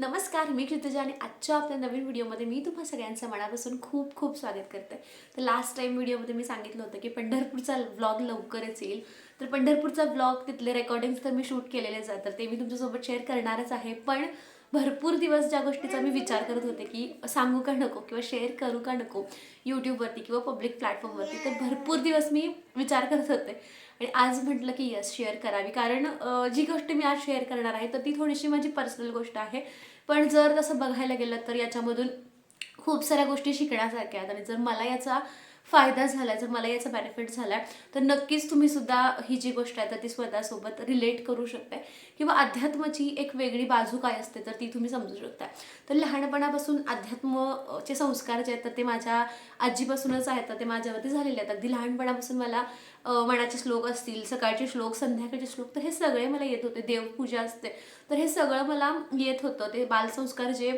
नमस्कार मी कृतजा आणि आजच्या आपल्या नवीन व्हिडिओमध्ये मी तुम्हा सगळ्यांचं मनापासून खूप खूप स्वागत करते. तर लास्ट टाईम व्हिडिओमध्ये मी सांगितलं होतं की पंढरपूरचा व्लॉग लवकरच येईल. तर पंढरपूरचा व्लॉग तिथले रेकॉर्डिंग्स तर मी शूट केलेले जातात ते मी तुमच्यासोबत शेअर करणारच आहे. पण भरपूर दिवस ज्या गोष्टीचा मी विचार करत होते की सांगू का नको किंवा शेअर करू का नको यूट्यूबवरती किंवा पब्लिक प्लॅटफॉर्मवरती तर भरपूर दिवस मी विचार करत होते. आणि आज म्हटलं की यस शेअर करावी. कारण जी गोष्ट मी आज शेअर करणार आहे तर ती थोडीशी माझी पर्सनल गोष्ट आहे. पण जर तसं बघायला गेलं तर याच्यामधून खूप साऱ्या गोष्टी शिकण्यासारख्या आहेत. आणि जर मला याचा फायदा झाला जर मला याचा बेनिफिट झाला तर नक्कीच तुम्ही सुद्धा ही जी गोष्ट आहे तर ती स्वतःसोबत रिलेट करू शकताय. किंवा अध्यात्माची एक वेगळी बाजू काय असते तर ती तुम्ही समजू शकता तर लहानपणापासून अध्यात्मचे संस्कार जे आहेत तर ते माझ्या आजीपासूनच आहेत तर ते माझ्यावरती झालेले आहेत. अगदी लहानपणापासून मला मनाचे श्लोक असतील सकाळचे श्लोक संध्याकाळचे श्लोक तर हे सगळे मला येत होते. देवपूजा असते. तर हे सगळं मला येत होतं. ते बालसंस्कार जे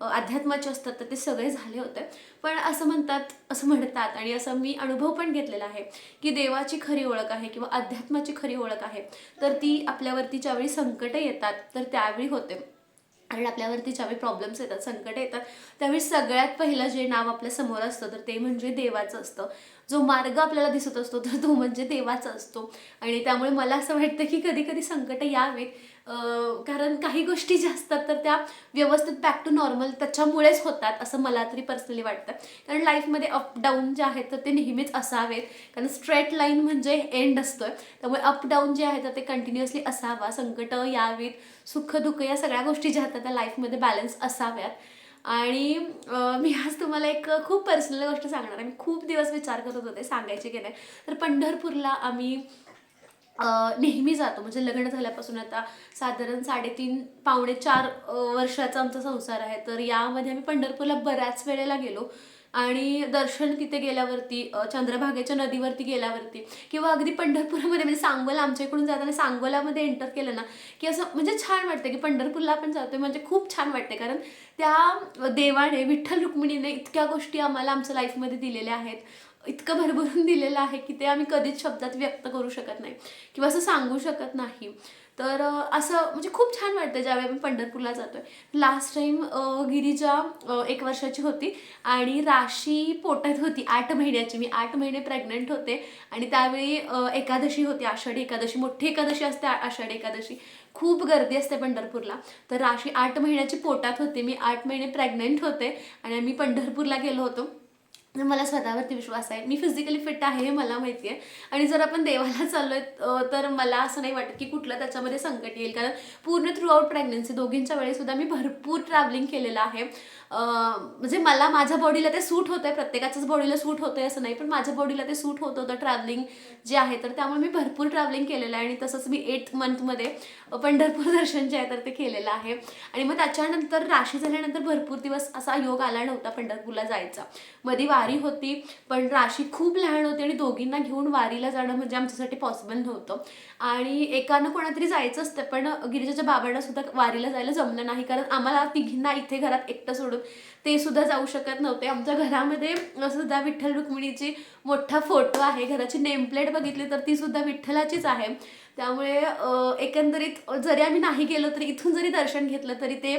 अध्यात्माचे असतात तर ते सगळे झाले होते. पण असं म्हणतात असं म्हणतात आणि असं मी अनुभव पण घेतलेला आहे की देवाची खरी ओळख आहे किंवा अध्यात्माची खरी ओळख आहे तर ती आपल्यावरती ज्यावेळी संकटं येतात तर त्यावेळी होते. कारण आपल्यावरती ज्यावेळी प्रॉब्लेम्स येतात संकट येतात त्यावेळी सगळ्यात पहिलं जे नाव आपल्यासमोर असतं तर ते म्हणजे देवाचं असतं. जो मार्ग आपल्याला दिसत असतो तर तो म्हणजे देवाचा असतो. आणि त्यामुळे मला असं वाटतं की कधी कधी संकट यावेत. कारण काही गोष्टी ज्या असतात तर त्या व्यवस्थित बॅक टू नॉर्मल त्याच्यामुळेच होतात असं मला तरी पर्सनली वाटतं. कारण लाईफमध्ये अप डाऊन जे आहेत तर ते नेहमीच असावेत. कारण स्ट्रेट लाईन म्हणजे एंड असतोय. त्यामुळे अप डाऊन जे आहे तर ते कंटिन्युअसली असावा. संकट यावीत. सुख दुःख या सगळ्या गोष्टी ज्या आहेत त्या लाईफमध्ये बॅलन्स असाव्यात. आणि मी आज तुम्हाला एक खूप पर्सनल गोष्ट सांगणार आहे. मी खूप दिवस विचार करत होते सांगायचे की नाही. तर पंढरपूरला आम्ही नेहमी जातो. म्हणजे लग्न झाल्यापासून आता साधारण साडेतीन पावणे चार वर्षाचा आमचा संसार आहे. तर यामध्ये आम्ही पंढरपूरला बऱ्याच वेळेला गेलो. आणि दर्शन तिथे गेल्यावरती चंद्रभागेच्या नदीवरती गेल्यावरती किंवा अगदी पंढरपूरमध्ये म्हणजे सांगोला आमच्या इकडून जाताना सांगोलामध्ये एंटर केलं ना की असं म्हणजे छान वाटतं की पंढरपूरला आपण जातोय म्हणजे खूप छान वाटते कारण त्या देवाने विठ्ठल रुक्मिणीने इतक्या गोष्टी आम्हाला आमच्या लाईफमध्ये दिलेल्या आहेत. इतकं भरभरून दिलेलं आहे की ते आम्ही कधीच शब्दात व्यक्त करू शकत नाही किंवा असं सांगू शकत नाही. तर असं म्हणजे खूप छान वाटतं ज्यावेळी आम्ही पंढरपूरला जातोय. लास्ट टाइम गिरिजा एक वर्षाची होती आणि राशी पोटात होती आठ महिन्याची. मी आठ महिने प्रेग्नंट होते आणि त्यावेळी एकादशी होती. आषाढी एकादशी मोठी एकादशी असते आषाढी एकादशी. खूप गर्दी असते पंढरपूरला. तर राशी आठ महिन्याची पोटात होते. मी आठ महिने प्रेग्नंट होते आणि आम्ही पंढरपूरला गेलो होतो. मला स्वतःवरती विश्वास आहे. मी फिजिकली फिट आहे हे मला माहिती आहे आणि जर आपण देवाला चाललोय आहे तर मला असं नाही वाटत की कुठलं त्याच्यामध्ये संकट येईल. कारण पूर्ण थ्रू आउट प्रेग्नन्सी दोघींच्या वेळीसुद्धा मी भरपूर ट्रॅव्हलिंग केलेलं आहे. म्हणजे मला माझ्या बॉडीला ते सूट होतंय. प्रत्येकाच्याच बॉडीला सूट होतंय असं नाही पण माझ्या बॉडीला ते सूट होत होतं ट्रॅव्हलिंग जे आहे तर त्यामुळे मी भरपूर ट्रॅव्हलिंग केलेलं आहे. आणि तसंच मी एट मंथमध्ये पंढरपूर दर्शन जे आहे तर ते केलेलं आहे. आणि मग त्याच्यानंतर राशी झाल्यानंतर भरपूर दिवस असा योग आला नव्हता पंढरपूरला जायचा. मधी वारी होती पण राशी खूप लहान होती आणि दोघींना घेऊन वारीला जाणं म्हणजे आमच्यासाठी पॉसिबल नव्हतं. आणि एकानं कोणातरी जायचं असतं पण गिरिजाच्या बाबांना सुद्धा वारीला जायला जमलं नाही. कारण आम्हाला तिघींना इथे घरात एकटं सोडून ते सुद्धा जाऊ शकत नव्हते. आमच्या घरामध्ये सुद्धा विठ्ठल रुक्मिणीची मोठा फोटो आहे. घराची नेमप्लेट बघितली तर ती सुद्धा विठ्ठलाचीच आहे. त्यामुळे एकंदरीत जरी आम्ही नाही गेलो तरी इथून जरी दर्शन घेतलं तरी ते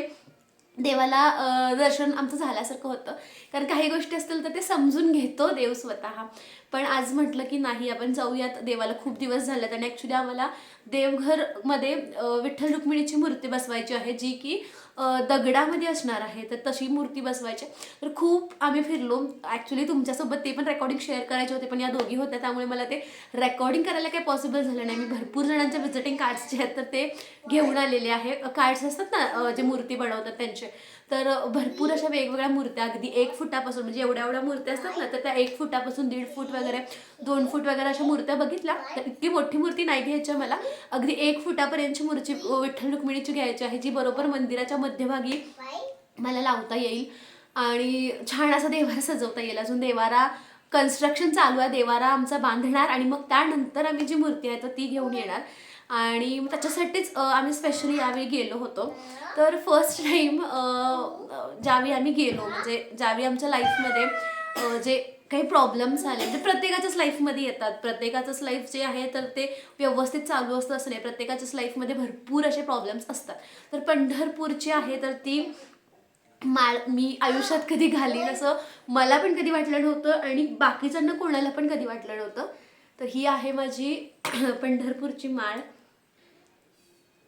देवाला दर्शन आमचं झाल्यासारखं होतं. कारण काही गोष्टी असतील तर ते समजून घेतो देव स्वतः. पण आज म्हटलं की नाही आपण जाऊयात. देवाला खूप दिवस झालेत आणि ॲक्च्युली आम्हाला देवघरमध्ये विठ्ठल रुक्मिणीची मूर्ती बसवायची आहे जी की दगडामध्ये असणार आहे तर तशी मूर्ती बसवायची. तर खूप आम्ही फिरलो. ॲक्च्युली तुमच्यासोबत ते पण रेकॉर्डिंग शेअर करायचे होते पण या दोघी होत्या त्यामुळे मला ते रेकॉर्डिंग करायला काही पॉसिबल झालं नाही. मी भरपूर जणांच्या विजिटिंग कार्ड्स जे आहेत तर ते घेऊन आलेले आहे. कार्ड्स असतात ना जे मूर्ती बनवतात त्यांचे. तर भरपूर अशा वेगवेगळ्या मूर्त्या अगदी एक फुटापासून म्हणजे एवढ्या एवढ्या मूर्त्या असतात ना तर त्या एक फुटापासून दीड फूट वगैरे दोन फूट वगैरे अशा मूर्त्या बघितल्या. तर इतकी मोठी मूर्ती नाही घ्यायची मला अगदी एक फुटापर्यंतची मूर्ती विठ्ठल रुक्मिणीची घ्यायची आहे जी बरोबर मंदिराच्या मध्यभागी मला लावता येईल. आणि छान असा देवारा सजवता येईल. अजून देवारा कन्स्ट्रक्शन चालू आहे. देवारा आमचा बांधणार आणि मग त्यानंतर आम्ही जी मूर्ती आहे तर ती घेऊन येणार. आणि मग त्याच्यासाठीच आम्ही स्पेशली यावेळी गेलो होतो. तर फर्स्ट टाईम ज्यावेळी आम्ही गेलो म्हणजे ज्यावेळी आमच्या लाईफमध्ये जे काही प्रॉब्लेम्स आले तर प्रत्येकाच्याच लाईफमध्ये येतात. प्रत्येकाचंच लाईफ जे आहे तर ते व्यवस्थित चालू असतं असं नाही. प्रत्येकाच्याच लाईफमध्ये भरपूर असे प्रॉब्लेम्स असतात. तर पंढरपूरची आहे तर ती माळ मी आयुष्यात कधी घालीन असं मला पण कधी वाटलं नव्हतं आणि बाकीच्यांना कोणाला पण कधी वाटलं नव्हतं. तर ही आहे माझी पंढरपूरची माळ.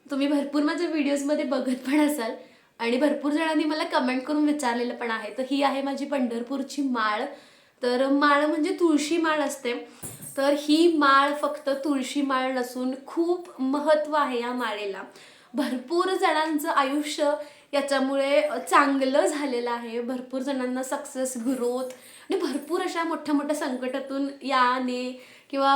तुम्ही भरपूर माझ्या व्हिडिओजमध्ये बघत पण असाल आणि भरपूर जणांनी मला कमेंट करून विचारलेलं पण आहे. तर ही आहे माझी पंढरपूरची माळ. तर माळ म्हणजे तुळशी माळ असते. तर ही माळ फक्त तुळशी माळ नसून खूप महत्त्व आहे या माळेला. भरपूर जणांचं आयुष्य याच्यामुळे चांगलं झालेलं आहे. भरपूर जणांना सक्सेस ग्रोथ आणि भरपूर अशा मोठ्या मोठ्या संकटातून याने किंवा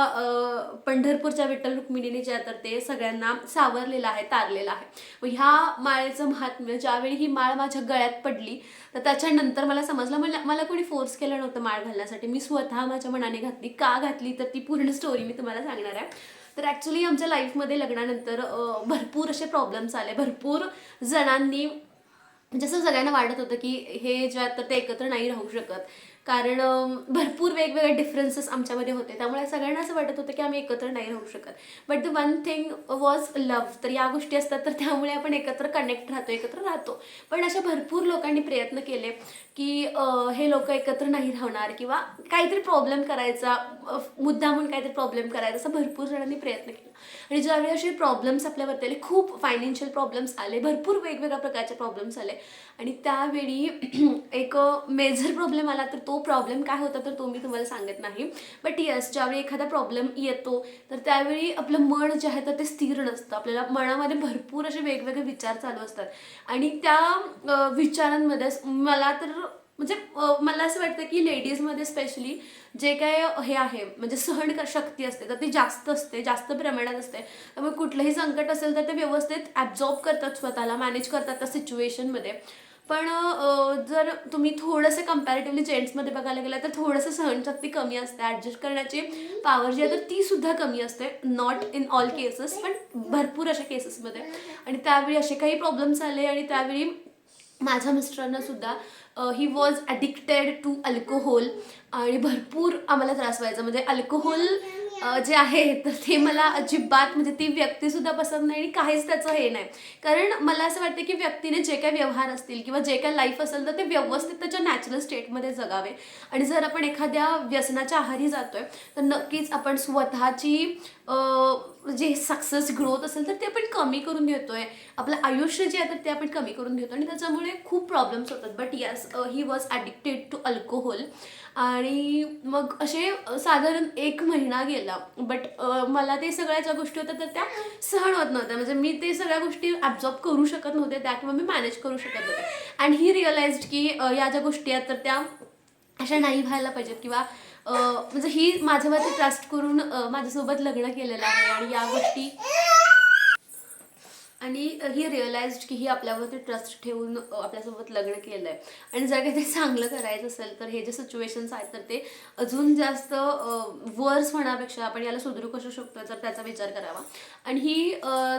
पंढरपूरच्या विठ्ठल रुक्मिणीने जे तर ते सगळ्यांना सावरलेलं आहे तारलेलं आहे. मग ह्या माळेचं महात्म्य ज्यावेळी ही माळ माझ्या गळ्यात पडली तर त्याच्यानंतर मला समजलं मला मला कोणी फोर्स केलं नव्हतं माळ घालण्यासाठी. मी स्वतः माझ्या मनाने घातली. का घातली? तर ती पूर्ण स्टोरी मी तुम्हाला सांगणार आहे. तर ॲक्च्युली आमच्या लाईफमध्ये लग्नानंतर भरपूर असे प्रॉब्लेम्स आले. भरपूर जणांनी जसं सगळ्यांना वाटत होतं की हे जे आता ते एकत्र नाही राहू शकत. कारण भरपूर वेगवेगळे डिफरन्सेस आमच्यामध्ये होते. त्यामुळे सगळ्यांना असं वाटत होतं की आम्ही एकत्र नाही राहू शकत. But the one thing was love तर या गोष्टी असतात तर त्यामुळे आपण एकत्र कनेक्ट राहतो एकत्र राहतो. पण अशा भरपूर लोकांनी प्रयत्न केले की हे लोक एकत्र नाही राहणार किंवा काहीतरी प्रॉब्लेम करायचा मुद्दा म्हणून काहीतरी प्रॉब्लेम करायचा असं भरपूर जणांनी प्रयत्न केला. आणि ज्यावेळी असे प्रॉब्लेम्स आपल्यावरती आले खूप फायनान्शियल प्रॉब्लेम्स आले भरपूर वेगवेगळ्या प्रकारचे प्रॉब्लेम्स आले आणि त्यावेळी एक मेजर प्रॉब्लेम आला तर तो प्रॉब्लेम काय होता तर तो मी तुम्हाला सांगत नाही. बट यस ज्यावेळी एखादा प्रॉब्लेम येतो तर त्यावेळी आपलं मन जे आहे तर ते स्थिर नसतं. आपल्याला मनामध्ये भरपूर असे वेगवेगळे विचार चालू असतात. आणि त्या विचारांमध्ये मला तर म्हणजे मला असं वाटतं की लेडीजमध्ये स्पेशली जे काय हे आहे म्हणजे सहन शक्ती असते तर ती जास्त असते जास्त प्रमाणात असते. त्यामुळे कुठलंही संकट असेल तर ते व्यवस्थित ॲब्झॉर्ब करतात स्वतःला मॅनेज करतात त्या सिच्युएशनमध्ये पण जर तुम्ही थोडंसं कम्पॅरेटिव्हली जेंट्समध्ये बघायला गेलं तर थोडंसं सहनशक्ती कमी असते. ॲडजस्ट करण्याची पॉवर जी आहे तर ती सुद्धा कमी असते. नॉट इन ऑल केसेस पण भरपूर अशा केसेसमध्ये आणि त्यावेळी असे काही प्रॉब्लेम्स आले आणि त्यावेळी माझ्या मिस्टरांना सुद्धा he was addicted to alcohol आणि भरपूर आम्हाला त्रास व्हायचा. म्हणजे अल्कोहोल जे आहे तर ते मला अजिबात म्हणजे ती व्यक्तीसुद्धा पसंत नाही आणि काहीच त्याचं हे नाही. कारण मला असं वाटतं की व्यक्तीने जे काही व्यवहार असतील किंवा जे काही लाईफ असेल तर ते व्यवस्थित त्याच्या नॅचरल स्टेटमध्ये जगावे. आणि जर आपण एखाद्या व्यसनाच्या आहारी जातोय तर नक्कीच आपण स्वतःची जे सक्सेस ग्रोथ असेल तर ते आपण कमी करून घेतोय. आपलं आयुष्य जे आहे तर ते आपण कमी करून घेतो आणि त्याच्यामुळे खूप प्रॉब्लेम्स होतात. But yes he was addicted to alcohol आणि मग असे साधारण एक महिना गेला. बट मला ते सगळ्या ज्या गोष्टी होत्या तर त्या सहन होत नव्हत्या. म्हणजे मी ते सगळ्या गोष्टी ॲब्झॉर्ब करू शकत नव्हते. त्या किंवा मी मॅनेज करू शकत नव्हते. अँड ही रिअलाइज्ड की या ज्या गोष्टी आहेत तर त्या अशा नाही व्हायला पाहिजेत किंवा म्हणजे ही माझ्यावरती ट्रस्ट करून माझ्यासोबत लग्न केलेलं आहे. आणि या गोष्टी आणि ही रिअलाइज्ड की ही आपल्यावरती ट्रस्ट ठेवून आपल्यासोबत लग्न केलं आहे आणि जर काही ते चांगलं करायचं असेल तर हे जे सिच्युएशन्स आहेत तर ते अजून जास्त वर्स होण्यापेक्षा आपण याला सुधरू कसू शकतो तर त्याचा विचार करावा. आणि ही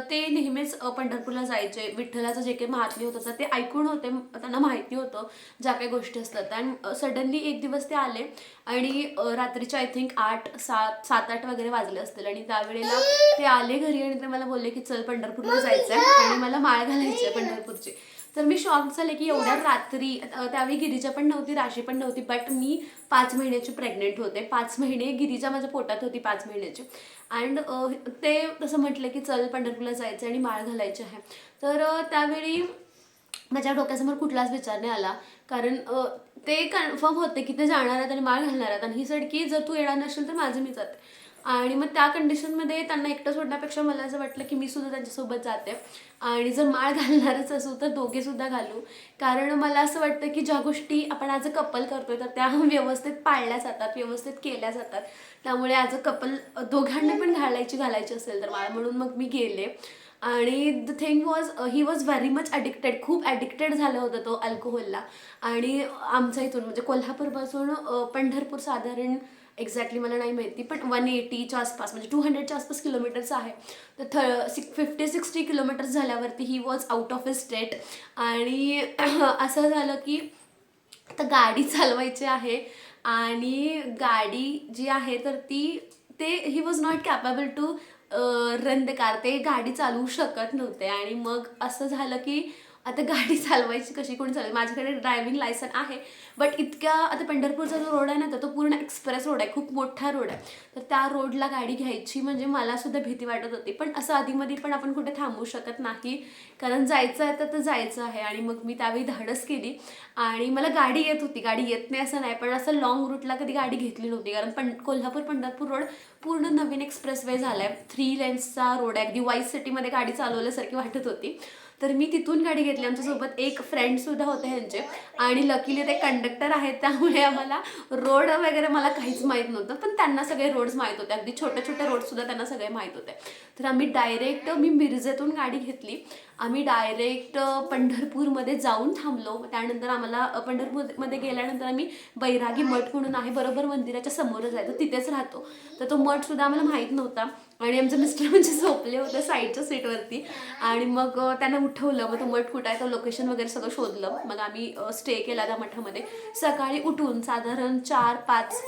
ते नेहमीच पंढरपूरला जायचे विठ्ठलाचं जे काही महात्म्य होतं तर ते ऐकून होते त्यांना माहिती होतं ज्या काही गोष्टी असतात. आणि सडनली एक दिवस ते आले आणि रात्रीचे आय थिंक आठ सात सात आठ वगैरे वाजले असतील. आणि त्यावेळेला ते आले घरी आणि ते मला बोलले की चल पंढरपूरला जायचं आहे आणि मला माळ घालायची पंढरपूरची. तर मी शॉक झाले की एवढ्या रात्री त्यावेळी गिरिजा पण नव्हती राशी पण नव्हती बट मी पाच महिन्याची प्रेग्नेंट होते. पाच महिने गिरिजा माझ्या पोटात होती पाच महिन्याची. अँड ते तसं म्हटलं की चल पंढरपूरला जायचं आणि माळ घालायची आहे. तर त्यावेळी माझ्या डोक्यासमोर कुठलाच विचार नाही आला. कारण ते कन्फर्म होते की ते जाणार आहेत आणि माळ घालणार आहेत. आणि ही सड की जर तू येणार नसेल तर माझं मी जाते. आणि मग त्या कंडिशनमध्ये त्यांना एकटं सोडण्यापेक्षा मला असं वाटलं की मी सुद्धा त्यांच्यासोबत जाते. आणि जर माळ घालणारच असू तर दोघे सुद्धा घालू. कारण मला असं वाटतं की ज्या गोष्टी आपण ॲज अ कपल करतोय तर त्या व्यवस्थित पाळल्या जातात व्यवस्थित केल्या जातात. त्यामुळे ॲज अ कपल दोघांना पण घालायची घालायची असेल तर माळ. म्हणून मग मी गेले. आणि the thing was he was very much addicted खूप ॲडिक्टेड झालं होतं तो अल्कोहोलला आणि आमच्या इथून म्हणजे कोल्हापूरपासून पंढरपूर साधारण एक्झॅक्टली मला नाही माहिती पण वन एटीच्या आसपास म्हणजे टू हंड्रेडच्या आसपास किलोमीटर्स आहे. तर थ सिक्स फिफ्टी सिक्स्टी किलोमीटर्स झाल्यावरती he was out of a state आणि असं झालं की आता गाडी चालवायची आहे आणि गाडी जी आहे तर ती ते he was not capable to run the car ते गाडी चालवू शकत नव्हते. आणि मग असं झालं की आता गाडी चालवायची कशी कोणी चालवायची? माझ्याकडे ड्रायव्हिंग लायसन आहे बट इतक्या आता पंढरपूरचा जो रोड आहे ना तर तो पूर्ण एक्सप्रेस रोड आहे खूप मोठा रोड आहे. तर त्या रोडला गाडी घ्यायची म्हणजे मला सुद्धा भीती वाटत होती. पण असं आधीमध्ये पण आपण कुठे थांबू शकत नाही कारण जायचं आहे तर तर जायचं आहे. आणि मग मी त्यावेळी धाडस केली. आणि मला गाडी येत होती गाडी येत नाही असं नाही पण असं लॉंग रूटला कधी गाडी घेतली नव्हती. कारण पण कोल्हापूर पंढरपूर रोड पूर्ण नवीन एक्सप्रेस वे झाला आहे थ्री लेन्सचा रोड आहे. अगदी वाईस सिटीमध्ये गाडी चालवल्यासारखी वाटत होती. तर मी तिथून गाडी घेतली. आमच्यासोबत एक फ्रेंडसुद्धा होते ह्यांचे. आणि लकीली ते कंडक्टर आहेत त्यामुळे आम्हाला रोड वगैरे मला काहीच माहीत नव्हतं. पण त्यांना सगळे रोड्स माहीत होते. अगदी छोटे छोटे रोडसुद्धा त्यांना सगळे माहीत होते. तर आम्ही डायरेक्ट मी मिरजेतून गाडी घेतली. आम्ही डायरेक्ट पंढरपूरमध्ये जाऊन थांबलो. त्यानंतर आम्हाला पंढरपूरमध्ये गेल्यानंतर आम्ही बैरागी मठ म्हणून आहे बरोबर मंदिराच्या समोरच आहे. तर तिथेच राहतो. तर तो मठसुद्धा आम्हाला माहीत नव्हता. आणि आमचे मिस्टर म्हणजे झोपले होते साईडच्या सीटवरती. आणि मग त्यांना उठवलं. मग तो मठ कुठं आहे तो लोकेशन वगैरे सगळं शोधलं. मग आम्ही स्टे केला त्या मठामध्ये. सकाळी उठून साधारण चार पाच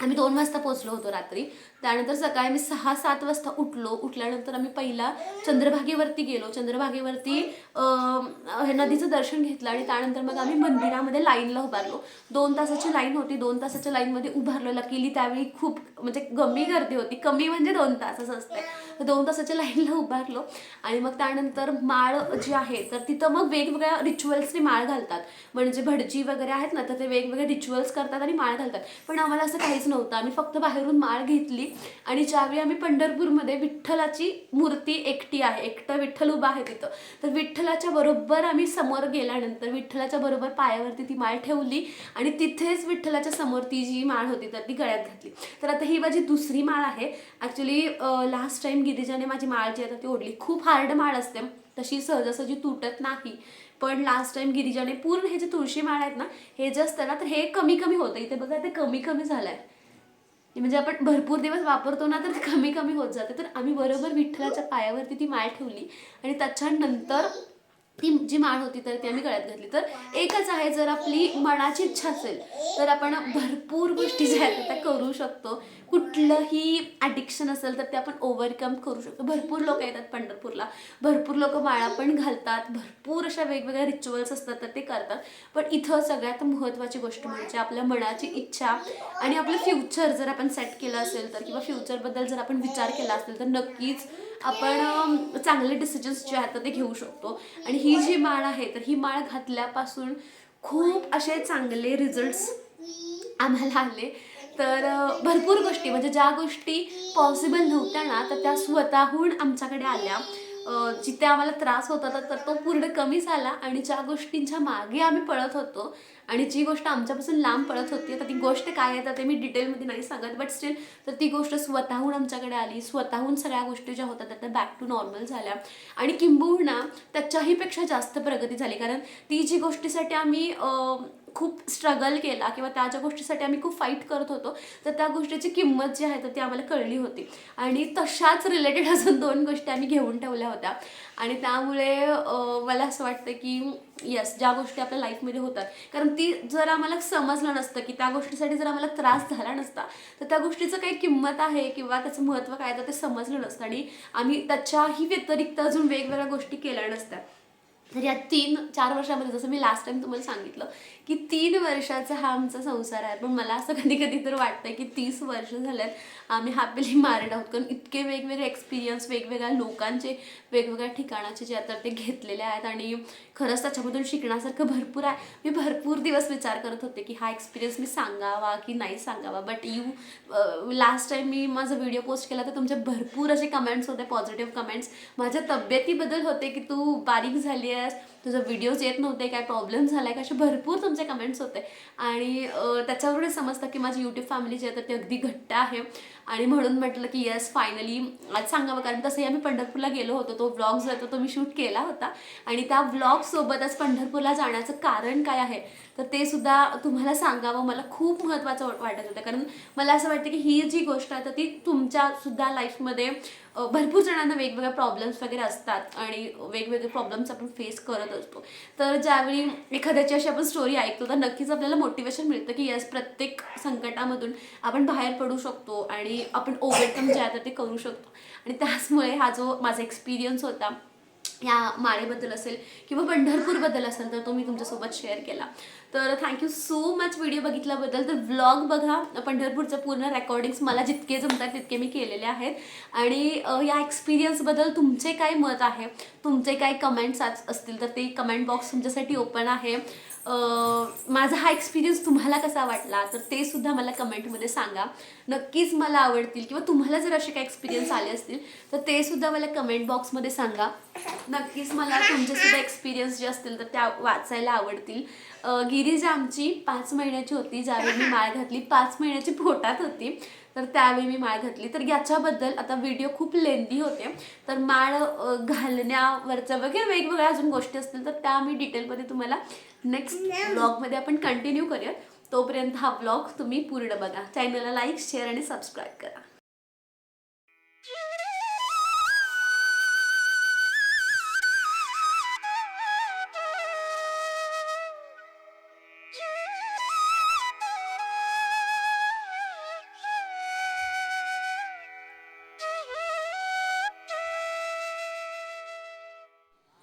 आम्ही दोन वाजता पोचलो होतो रात्री. त्यानंतर सकाळी आम्ही सहा सात वाजता उठलो. उठल्यानंतर आम्ही पहिला चंद्रभागेवरती गेलो. चंद्रभागेवरती हे नदीचं दर्शन घेतलं आणि त्यानंतर मग आम्ही मंदिरामध्ये लाईनला उभारलो. दोन तासाची लाईन होती. दोन तासाच्या लाईनमध्ये उभारलो लकीली त्यावेळी खूप म्हणजे कमी गर्दी होती. कमी म्हणजे दोन तास असं असते तर दोन तासाच्या लाईनला उभारलो आणि मग त्यानंतर माळ जी आहे तर तिथं मग वेगवेगळ्या रिच्युअल्सनी माळ घालतात. म्हणजे भटजी वगैरे आहेत ना तर ते वेगवेगळे रिच्युअल्स करतात आणि माळ घालतात. पण आम्हाला असं काहीच नव्हतं. आम्ही फक्त बाहेरून माळ घेतली आणि ज्यावेळी आम्ही पंढरपूरमध्ये विठ्ठलाची मूर्ती एकटी आहे एकटं विठ्ठल उभा आहे तिथं तर विठ्ठलाच्या बरोबर आम्ही समोर गेल्यानंतर विठ्ठलाच्या बरोबर पायावरती ती माळ ठेवली आणि तिथेच विठ्ठलाच्या समोर ती जी माळ होती तर ती गळ्यात घातली. तर आता ही माझी दुसरी माळ आहे. ॲक्च्युली लास्ट टाइम गिरिजाने माझी माळ जी आहे ती ओढली. खूप हार्ड माळ असते. तशी सहजासहजी तुटत नाही. पण लास्ट टाइम गिरिजाने पूर्ण हे जे तुळशी माळ आहेत ना हे जे असतं ना तर हे कमी कमी होतं. इथे बघा ते कमी कमी झालंय. म्हणजे आपण भरपूर दिवस वापरतो ना तर कमी कमी होत जाते. तर आम्ही बरोबर विठ्ठलाच्या पायावरती ती माळ ठेवली आणि त्याच्यानंतर ती जी माळ होती तर ती आम्ही गळ्यात घातली. तर एकच आहे जर आपली मनाची इच्छा असेल तर आपण भरपूर गोष्टी ज्या आहेत त्या करू शकतो. कुठलंही ॲडिक्शन असेल तर ते आपण ओव्हरकम करू शकतो. भरपूर लोक येतात पंढरपूरला. भरपूर लोक माळा पण घालतात. भरपूर अशा वेगवेगळ्या रिच्युअल्स असतात तर ते करतात. पण इथं सगळ्यात महत्त्वाची गोष्ट म्हणजे आपल्या मनाची इच्छा आणि आपलं फ्युचर जर आपण सेट केलं असेल तर किंवा फ्युचरबद्दल जर आपण विचार केला असेल तर नक्कीच आपण चांगले डिसिजन्स जे आहेत ते घेऊ शकतो. आणि ही जी माळ आहे तर ही माळ घातल्यापासून खूप असे चांगले रिझल्ट्स आम्हाला आले. तर भरपूर गोष्टी म्हणजे ज्या गोष्टी पॉसिबल नव्हत्या ना तर त्या स्वतःहून आमच्याकडे आल्या. जिथे आम्हाला त्रास होत होता तर तो पूर्ण कमी झाला आणि ज्या गोष्टींच्या मागे आम्ही पळत होतो आणि जी गोष्ट आमच्यापासून लांब पळत होती तर ती गोष्ट काय आहे तर ते मी डिटेलमध्ये नाही सांगत बट स्टील तर ती गोष्ट स्वतःहून आमच्याकडे आली. स्वतःहून सगळ्या गोष्टी ज्या होत्या त्या बॅक टू नॉर्मल झाल्या. आणि किंबहुना त्याच्याहीपेक्षा जास्त प्रगती झाली कारण ती जी गोष्टीसाठी आम्ही खूप स्ट्रगल केला किंवा त्या ज्या गोष्टीसाठी आम्ही खूप फाईट करत होतो तर त्या गोष्टीची किंमत जी आहे तर ती आम्हाला कळली होती. आणि तशाच रिलेटेड अजून दोन गोष्टी आम्ही घेऊन ठेवल्या होत्या. आणि त्यामुळे मला असं वाटतं की येस ज्या गोष्टी आपल्या लाईफमध्ये होतात. कारण ती जर आम्हाला समजलं नसतं की त्या गोष्टीसाठी जर आम्हाला त्रास झाला नसता तर त्या गोष्टीचं काही किंमत आहे किंवा त्याचं महत्त्व काय तर ते समजलं नसतं. आणि आम्ही त्याच्याही व्यतिरिक्त अजून वेगवेगळ्या गोष्टी केल्या नसत्या. तर या तीन चार वर्षामध्ये जसं मी लास्ट टाइम तुम्हाला सांगितलं की तीन वर्षाचा हा आमचा संसार आहे. पण मला असं कधी कधी तर वाटतं की तीस वर्ष झाल्यात आम्ही हॅपीली मॅरिड आहोत. कारण इतके वेगवेगळे एक्सपिरियन्स वेगवेगळ्या लोकांचे वेगवेगळ्या ठिकाणाचे जे आता ते घेतलेले आहेत आणि खरंच त्याच्यामधून शिकण्यासारखं भरपूर आहे. मी भरपूर दिवस विचार करत होते की हा एक्सपिरियन्स मी सांगावा की नाही सांगावा. बट यू लास्ट टाइम मी माझा व्हिडिओ पोस्ट केला तर तुमचे भरपूर असे कमेंट्स होते पॉझिटिव्ह कमेंट्स माझ्या तब्येतीबद्दल होते की तू बारीक झाली días तुझं व्हिडिओज येत नव्हते काय प्रॉब्लेम झाला आहे का? असे भरपूर तुमचे कमेंट्स होते. आणि त्याच्यावरूनच समजतं की माझी यूट्यूब फॅमिली जी आहे तर ती अगदी घट्ट आहे. आणि म्हणून म्हटलं की येस फायनली आज सांगावं. कारण तसंही आम्ही पंढरपूरला गेलो होतो. तो व्लॉग जो आहे तो मी शूट केला होता. आणि त्या व्लॉगसोबतच पंढरपूरला जाण्याचं कारण काय आहे? तर ते सुद्धा तुम्हाला सांगावं. मला खूप महत्त्वाचं वाटत होतं. कारण मला असं वाटतं की ही जी गोष्ट आहे तर ती तुमच्यासुद्धा लाईफमध्ये भरपूर जणांना वेगवेगळ्या प्रॉब्लेम्स वगैरे असतात. आणि वेगवेगळे प्रॉब्लेम्स आपण फेस करत करत असतो. तर ज्यावेळी एखाद्याची अशी आपण स्टोरी ऐकतो तर नक्कीच आपल्याला मोटिवेशन मिळतं की यस प्रत्येक संकटामधून आपण बाहेर पडू शकतो आणि आपण ओव्हरकम जे आहे ते करू शकतो. आणि त्याचमुळे हा जो माझा एक्सपिरियन्स होता या माळेबद्दल असेल किंवा पंढरपूरबद्दल असेल तर तो मी तुमच्यासोबत शेअर केला. तर thank you so much video बघितल्याबद्दल. तर व्लॉग बघा पंढरपूरचं पूर्ण रेकॉर्डिंग्स मला जितके जमतात तितके मी केलेले आहेत. आणि या एक्सपिरियन्सबद्दल तुमचे काय मत आहे? तुमचे काय कमेंट्स असतील तर ते कमेंट बॉक्स तुमच्यासाठी ओपन आहे. माझा हा एक्सपिरियन्स तुम्हाला कसा वाटला? तर ते सुद्धा मला कमेंटमध्ये सांगा. नक्कीच मला आवडतील किंवा तुम्हाला जर असे काही एक्सपिरियन्स आले असतील तर ते सुद्धा मला कमेंट बॉक्समध्ये सांगा. नक्कीच मला तुमच्यासुद्धा एक्सपिरियन्स जे असतील तर त्या वाचायला आवडतील. गिरीज आमची पाच महिन्याची होती ज्यावेळी मी माळ घातली पाच महिन्याची पोटात होती. तर त्यावेळी मी माळ घातली. तर याच्याबद्दल आता व्हिडिओ खूप लेंदी होते. तर माळ घालण्यावरच्या वगैरे वेगवेगळ्या अजून गोष्टी असतील तर त्या मी डिटेलमध्ये तुम्हाला नेक्स्ट ब्लॉगमध्ये आपण कंटिन्यू करूया तोपर्यंत हा ब्लॉग तुम्ही पूर्ण बघा. चॅनलला लाईक शेअर आणि सबस्क्राईब करा.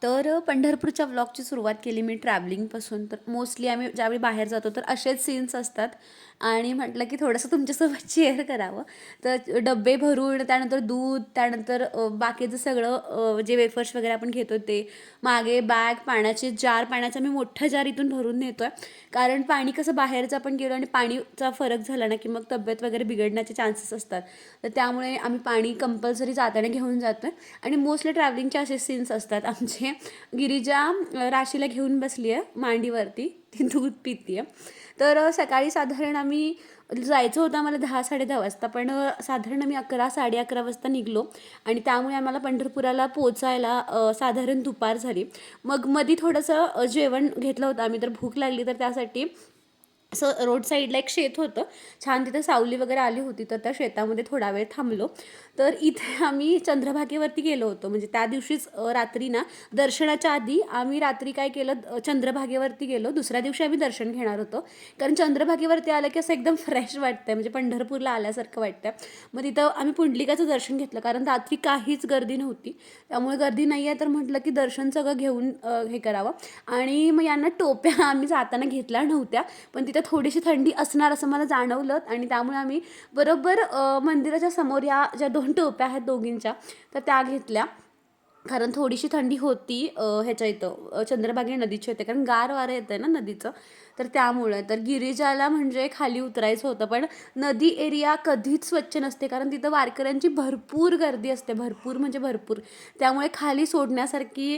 तर पंढरपूरच्या व्लॉगची सुरुवात केली मी ट्रॅव्हलिंगपासून तर मोस्टली आम्ही ज्यावेळी बाहेर जातो तर असेच सीन्स असतात. आणि म्हटलं की थोडंसं तुमच्यासोबत शेअर करावं. तर डबे भरून त्यानंतर दूध त्यानंतर बाकीचं सगळं जे वेफर्स वगैरे आपण घेतो ते. मागे बॅग पाण्याचे जार पाण्याचा मी मोठा जार इथून भरून नेतो आहे कारण पाणी कसं बाहेरचं आपण गेलो आणि पाणीचा फरक झाला ना की मग तब्येत वगैरे बिघडण्याचे चान्सेस असतात. तर त्यामुळे आम्ही पाणी कंपल्सरी जाताना घेऊन जातो आहे आणि मोस्टली ट्रॅव्हलिंगचे असे सीन्स असतात आमचे. गिरिजा राशीला घेऊन बसली आहे मांडीवरती. ती दूध पिती आहे तर सकाळी साधारण आम्ही जायचं होतं आम्हाला दहा साडे दहा वाजता पण साधारण आम्ही अकरा साडे अकरा वाजता निघलो. आणि त्यामुळे आम्हाला पंढरपुराला पोचायला साधारण दुपार झाली. मग मधी थोडंसं जेवण घेतलं होतं आम्ही तर भूक लागली तर त्यासाठी असं रोड साईडला एक शेत होतं. छान तिथं सावली वगैरे आली होती तर त्या शेतामध्ये थोडा वेळ थांबलो. तर इथे आम्ही चंद्रभागेवरती गेलो होतो. म्हणजे त्या दिवशीच रात्री ना दर्शनाच्या आधी आम्ही रात्री काय केलं चंद्रभागेवरती गेलो. दुसऱ्या दिवशी आम्ही दर्शन घेणार होतो. कारण चंद्रभागेवरती आलं की असं एकदम फ्रेश वाटतं म्हणजे पंढरपूरला आल्यासारखं वाटतं मग तिथं आम्ही पुंडलिकाचं दर्शन घेतलं. कारण रात्री काहीच गर्दी नव्हती. त्यामुळे गर्दी नाही आहे तर म्हटलं की दर्शन सगळं घेऊन हे करावं. आणि मग यांना टोप्या आम्ही जाताना घेतल्या नव्हत्या. पण तिथे थोडीशी थंडी असणार असं मला जाणवलं आणि त्यामुळे आम्ही बरोबर मंदिराच्या समोर या ज्या दोन टोप्या आहेत दोघींच्या तर त्या घेतल्या. कारण थोडीशी थंडी होती ह्याच्या इथं. चंद्रभागे नदीच्या इथे. कारण गार वारं येतं आहे ना नदीचं. तर त्यामुळे. तर गिरिजाला म्हणजे खाली उतरायचं होतं पण नदी एरिया कधीच स्वच्छ नसते कारण तिथं वारकऱ्यांची भरपूर गर्दी असते भरपूर म्हणजे भरपूर. त्यामुळे खाली सोडण्यासारखी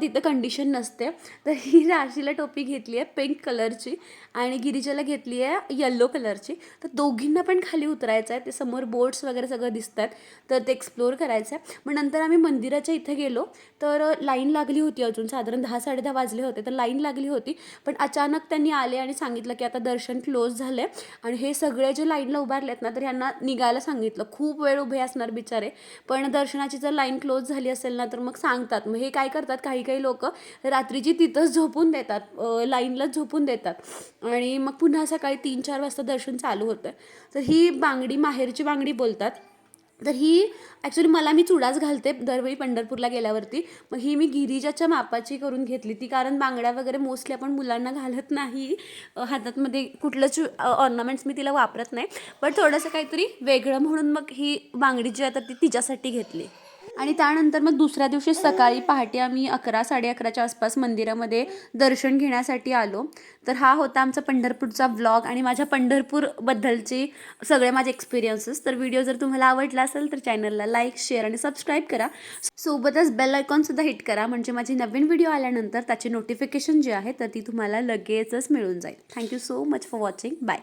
तिथं कंडिशन नसते. तर ही राशीला टोपी घेतली आहे पिंक कलरची आणि गिरिजाला घेतली आहे येल्लो कलरची तर दोघींना पण खाली उतरायचं आहे. ते समोर बोट्स वगैरे सगळं दिसतात. तर ते एक्सप्लोअर करायचं आहे. मग नंतर आम्ही मंदिराच्या इथे गेलो. तर लाईन लागली होती अजून. साधारण दहा साडे दहा वाजले होते. तर लाईन लागली होती. पण अचानक त्यांनी आले आणि सांगितलं की आता दर्शन क्लोज झालं आहे आणि हे सगळे जे लाईनला उभारलेत ना तर ह्यांना निघायला सांगितलं. खूप वेळ उभे असणार बिचारे. पण दर्शनाची जर लाईन क्लोज झाली असेल ना तर मग सांगतात. मग हे काय करतात? काही काही लोक रात्रीची तिथंच झोपून देतात. लाईनलाच झोपून देतात. आणि मग पुन्हा सकाळी तीन चार वाजता दर्शन चालू होतं तर ही बांगडी माहेरची बांगडी बोलतात. तर ही ॲक्च्युली मला मी चुडाच घालते दरवेळी पंढरपूरला गेल्यावरती. मग ही मी गिरीजाच्या मापाची करून घेतली ती कारण बांगड्या वगैरे मोस्टली आपण मुलांना घालत नाही. हातातमध्ये कुठलंच ऑर्नामेंट्स मी तिला वापरत नाही. पण थोडंसं काहीतरी वेगळं म्हणून मग ही बांगडी जी आहे तर ती तिच्यासाठी घेतली. आणि त्यानंतर मग दुसऱ्या दिवशी सकाळी पहाटे आम्ही अकरा साडे अकराच्या आसपास मंदिरामध्ये दर्शन घेण्यासाठी आलो. तर हा होता आमचा पंढरपूरचा व्लॉग आणि माझ्या पंढरपूरबद्दलचे सगळे माझे एक्सपिरियन्सेस तर व्हिडिओ जर तुम्हाला आवडला असेल तर चॅनलला लाईक शेअर आणि सबस्क्राईब करा. सोबतच बेल आयकॉनसुद्धा हिट करा. म्हणजे माझी नवीन व्हिडिओ आल्यानंतर त्याची नोटिफिकेशन जी आहे तर ती तुम्हाला लगेचच मिळून जाईल. Thank you so much for watching bye